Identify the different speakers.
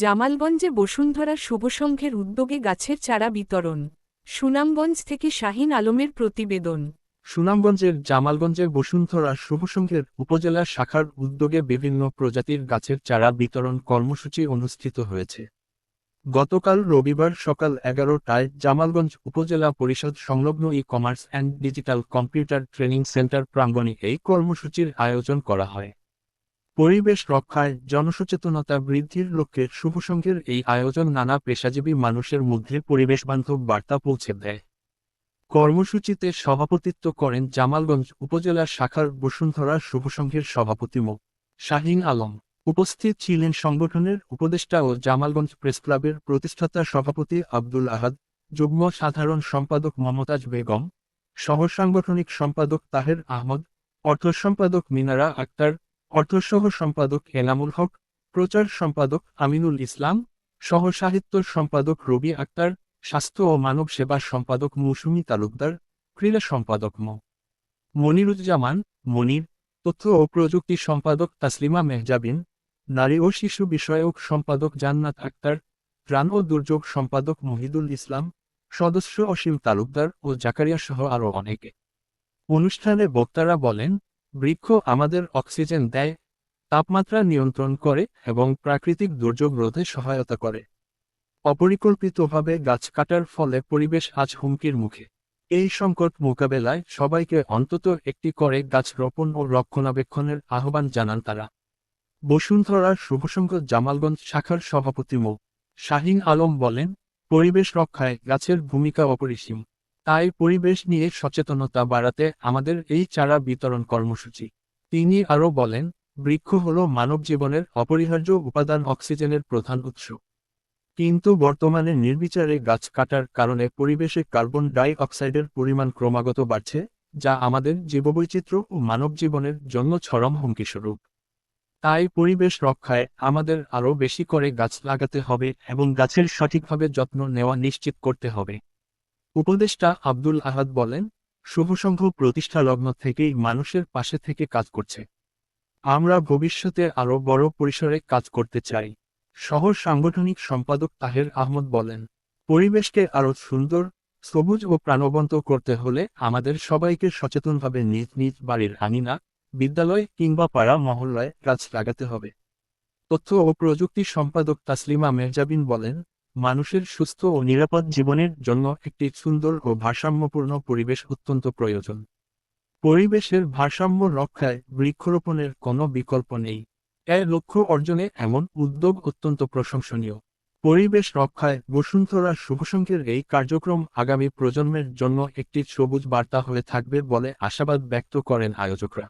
Speaker 1: জামালগঞ্জে বসুন্ধরা শুভসংঘের উদ্যোগে গাছের চারা বিতরণ, সুনামগঞ্জ থেকে শাহিন আলমের প্রতিবেদন।
Speaker 2: সুনামগঞ্জের জামালগঞ্জে বসুন্ধরা শুভসংঘের উপজেলা শাখার উদ্যোগে বিভিন্ন প্রজাতির গাছের চারা বিতরণ কর্মসূচি অনুষ্ঠিত হয়েছে। গতকাল রবিবার সকাল এগারোটায় জামালগঞ্জ উপজেলা পরিষদ সংলগ্ন e commerce and digital computer training centre প্রাঙ্গণে এই কর্মসূচির আয়োজন করা হয়। পরিবেশ রক্ষায় জনসচেতনতা বৃদ্ধির লক্ষ্যে শুভসংঘের এই আয়োজন নানা পেশাজীবী মানুষের মধ্যে পরিবেশ বান্ধব বার্তা পৌঁছে দেয়। কর্মসূচিতে সভাপতিত্ব করেন জামালগঞ্জ উপজেলা শাখার বসুন্ধরা শুভসংঘের সভাপতি মো. শাহিন আলম। উপস্থিত ছিলেন সংগঠনের উপদেষ্টা ও জামালগঞ্জ প্রেসক্লাবের প্রতিষ্ঠাতা সভাপতি আব্দুল আহাদ, যুগ্ম সাধারণ সম্পাদক মমতাজ বেগম সহ সাংগঠনিক সম্পাদক তাহের আহমদ, অর্থ সম্পাদক মিনারা আক্তার অর্থসহ সম্পাদক এনামুল হক, প্রচার সম্পাদক আমিনুল ইসলাম, সহ সাহিত্য সম্পাদক রবি আক্তার, স্বাস্থ্য ও মানব সেবা সম্পাদক মৌসুমী তালুকদার, ক্রীড়া সম্পাদক ম। মনিরুজ্জামান, মনির, তথ্য ও প্রযুক্তি সম্পাদক তাসলিমা মেহজাবিন নারী ও শিশু বিষয়ক সম্পাদক জান্নাত আক্তার ত্রাণ ও দুর্যোগ সম্পাদক মহিদুল ইসলাম, সদস্য অসীম তালুকদার ও জাকারিয়া সহ আরও অনেকে। অনুষ্ঠানে বক্তারা বলেন বৃক্ষ আমাদের অক্সিজেন দেয়, তাপমাত্রা নিয়ন্ত্রণ করে এবং প্রাকৃতিক দুর্যোগ রোধে সহায়তা করে। অপরিকল্পিতভাবে গাছ কাটার ফলে পরিবেশ আজ হুমকির মুখে। এই সংকট মোকাবেলায় সবাইকে অন্তত একটি করে গাছ রোপণ ও রক্ষণাবেক্ষণের আহ্বান জানান তারা। বসুন্ধরার শুভসংঘ জামালগঞ্জ শাখার সভাপতি মো. শাহিন আলম বলেন, পরিবেশ রক্ষায় গাছের ভূমিকা অপরিসীম। তাই পরিবেশ নিয়ে সচেতনতা বাড়াতে আমাদের এই চারা বিতরণ কর্মসূচি। তিনি আরও বলেন, বৃক্ষ হল মানব জীবনের অপরিহার্য উপাদান অক্সিজেনের প্রধান উৎস। কিন্তু বর্তমানে নির্বিচারে গাছ কাটার কারণে পরিবেশে কার্বন ডাই অক্সাইডের পরিমাণ ক্রমাগত বাড়ছে, যা আমাদের জীববৈচিত্র্য ও মানব জীবনের জন্য চরম হুমকিস্বরূপ। তাই পরিবেশ রক্ষায় আমাদের আরও বেশি করে গাছ লাগাতে হবে এবং গাছের সঠিকভাবে যত্ন নেওয়া নিশ্চিত করতে হবে। উপদেষ্টা আব্দুল আহাদ বলেন শুভসংঘ প্রতিষ্ঠা লগ্ন থেকেই মানুষের পাশে থেকে কাজ করছে। আমরা ভবিষ্যতে আরও বড় পরিসরে কাজ করতে চাই। শহর সাংগঠনিক সম্পাদক তাহের আহমদ বলেন, পরিবেশকে আরও সুন্দর, সবুজ ও প্রাণবন্ত করতে হলে আমাদের সবাইকে সচেতনভাবে নিজ নিজ বাড়ির আঙিনা বিদ্যালয় কিংবা পাড়া মহল্লায় গাছ লাগাতে হবে। তথ্য ও প্রযুক্তি সম্পাদক তাসলিমা মেহজাবিন বলেন মানুষের সুস্থ ও নিরাপদ জীবনের জন্য একটি সুন্দর ও ভারসাম্যপূর্ণ পরিবেশ অত্যন্ত প্রয়োজন। পরিবেশের ভারসাম্য রক্ষায় বৃক্ষরোপণের কোনো বিকল্প নেই। এর লক্ষ্য অর্জনে এমন উদ্যোগ অত্যন্ত প্রশংসনীয়। পরিবেশ রক্ষায় বসুন্ধরা শুভসংঘের এই কার্যক্রম আগামী প্রজন্মের জন্য একটি সবুজ বার্তা হয়ে থাকবে বলে আশাবাদ ব্যক্ত করেন আয়োজকরা।